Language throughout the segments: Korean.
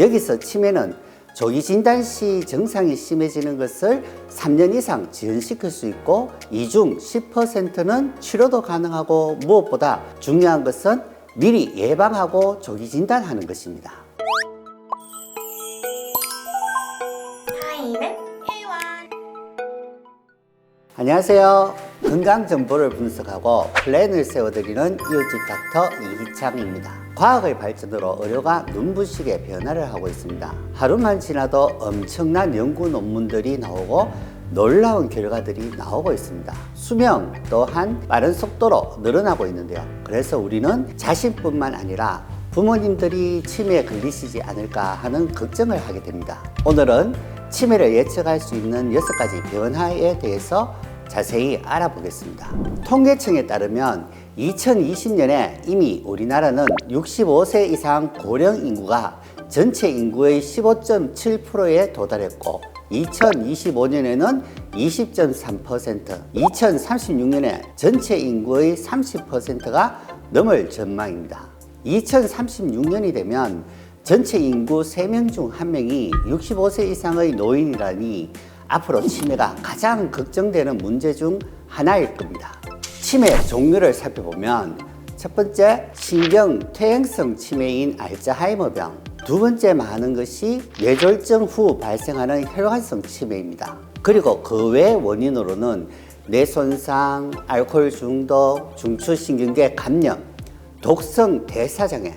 여기서 치매는 조기 진단 시 증상이 심해지는 것을 3년 이상 지연시킬 수 있고 이중 10%는 치료도 가능하고 무엇보다 중요한 것은 미리 예방하고 조기 진단하는 것입니다. 타임은 1원. 안녕하세요. 건강 정보를 분석하고 플랜을 세워드리는 이웃집 닥터 이희창입니다. 과학의 발전으로 의료가 눈부시게 변화를 하고 있습니다. 하루만 지나도 엄청난 연구 논문들이 나오고 놀라운 결과들이 나오고 있습니다. 수명 또한 빠른 속도로 늘어나고 있는데요. 그래서 우리는 자신뿐만 아니라 부모님들이 치매에 걸리시지 않을까 하는 걱정을 하게 됩니다. 오늘은 치매를 예측할 수 있는 여섯 가지 변화에 대해서 자세히 알아보겠습니다. 통계청에 따르면 2020년에 이미 우리나라는 65세 이상 고령 인구가 전체 인구의 15.7%에 도달했고 2025년에는 20.3%, 2036년에 전체 인구의 30%가 넘을 전망입니다. 2036년이 되면 전체 인구 3명 중 1명이 65세 이상의 노인이라니 앞으로 치매가 가장 걱정되는 문제 중 하나일 겁니다. 치매 종류를 살펴보면 첫 번째 신경 퇴행성 치매인 알츠하이머병 두 번째 많은 것이 뇌졸중 후 발생하는 혈관성 치매입니다. 그리고 그 외 원인으로는 뇌 손상, 알코올 중독, 중추신경계 감염, 독성 대사장애,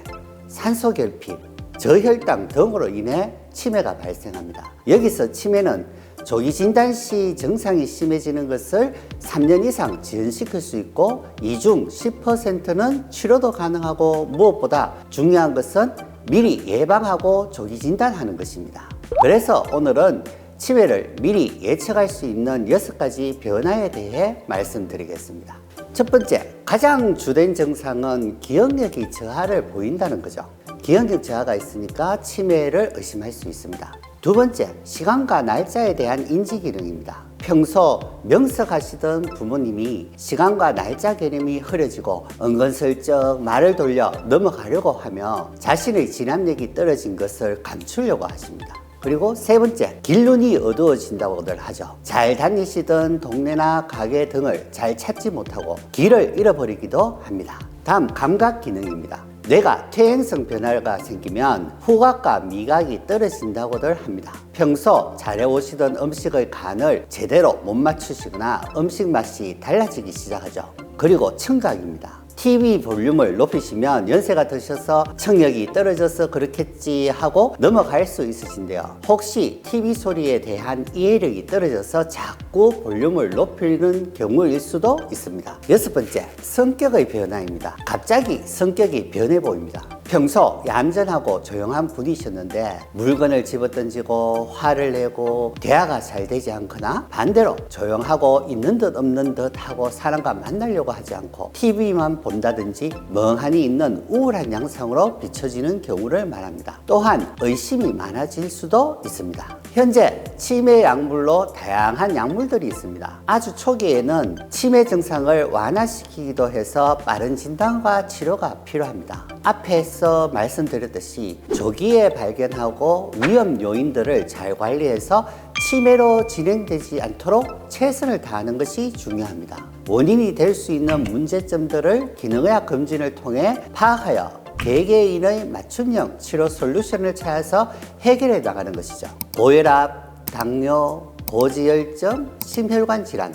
산소 결핍, 저혈당 등으로 인해 치매가 발생합니다. 여기서 치매는 조기 진단 시 증상이 심해지는 것을 3년 이상 지연시킬 수 있고 이중 10%는 치료도 가능하고 무엇보다 중요한 것은 미리 예방하고 조기 진단하는 것입니다. 그래서 오늘은 치매를 미리 예측할 수 있는 여섯 가지 변화에 대해 말씀드리겠습니다. 첫 번째, 가장 주된 증상은 기억력이 저하를 보인다는 거죠. 기억력 저하가 있으니까 치매를 의심할 수 있습니다. 두 번째, 시간과 날짜에 대한 인지 기능입니다. 평소 명석하시던 부모님이 시간과 날짜 개념이 흐려지고 은근슬쩍 말을 돌려 넘어가려고 하며 자신의 진압력이 떨어진 것을 감추려고 하십니다. 그리고 세 번째, 길눈이 어두워진다고들 하죠. 잘 다니시던 동네나 가게 등을 잘 찾지 못하고 길을 잃어버리기도 합니다. 다음, 감각 기능입니다. 뇌가 퇴행성 변화가 생기면 후각과 미각이 떨어진다고들 합니다. 평소 잘해오시던 음식의 간을 제대로 못 맞추시거나 음식 맛이 달라지기 시작하죠. 그리고 청각입니다. TV 볼륨을 높이시면 연세가 드셔서 청력이 떨어져서 그렇겠지 하고 넘어갈 수 있으신데요. 혹시 TV 소리에 대한 이해력이 떨어져서 자꾸 볼륨을 높이는 경우일 수도 있습니다. 여섯 번째, 성격의 변화입니다. 갑자기 성격이 변해 보입니다. 평소 얌전하고 조용한 분이셨는데 물건을 집어던지고 화를 내고 대화가 잘 되지 않거나 반대로 조용하고 있는 듯 없는 듯 하고 사람과 만나려고 하지 않고 TV만 본다든지 멍하니 있는 우울한 양상으로 비춰지는 경우를 말합니다. 또한 의심이 많아질 수도 있습니다. 현재 치매 약물로 다양한 약물들이 있습니다. 아주 초기에는 치매 증상을 완화시키기도 해서 빠른 진단과 치료가 필요합니다. 앞에 서 말씀드렸듯이 조기에 발견하고 위험 요인들을 잘 관리해서 치매로 진행되지 않도록 최선을 다하는 것이 중요합니다. 원인이 될 수 있는 문제점들을 기능의학 검진을 통해 파악하여 개개인의 맞춤형 치료 솔루션을 찾아서 해결해 나가는 것이죠. 고혈압, 당뇨, 고지혈증, 심혈관 질환,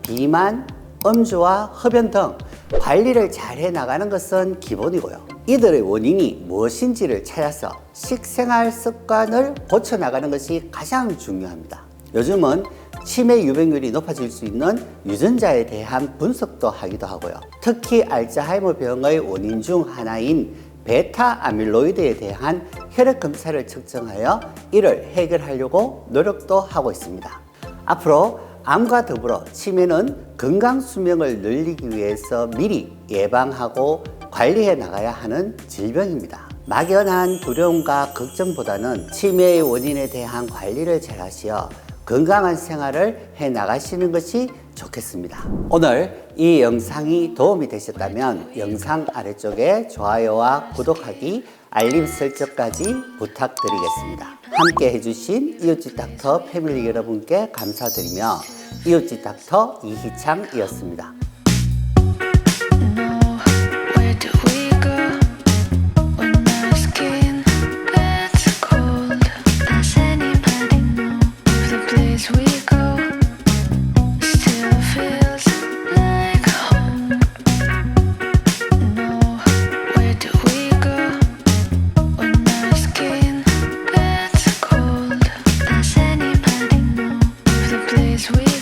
비만, 음주와 흡연 등 관리를 잘 해 나가는 것은 기본이고요. 이들의 원인이 무엇인지를 찾아서 식생활 습관을 고쳐 나가는 것이 가장 중요합니다. 요즘은 치매 유병률이 높아질 수 있는 유전자에 대한 분석도 하기도 하고요. 특히 알츠하이머 병의 원인 중 하나인 베타 아밀로이드에 대한 혈액 검사를 측정하여 이를 해결하려고 노력도 하고 있습니다. 앞으로 암과 더불어 치매는 건강 수명을 늘리기 위해서 미리 예방하고 관리해 나가야 하는 질병입니다. 막연한 두려움과 걱정보다는 치매의 원인에 대한 관리를 잘 하시어 건강한 생활을 해 나가시는 것이 좋겠습니다. 오늘 이 영상이 도움이 되셨다면 영상 아래쪽에 좋아요와 구독하기, 알림 설정까지 부탁드리겠습니다. 함께 해주신 이웃집 닥터 패밀리 여러분께 감사드리며 이웃집 닥터 이희창이었습니다.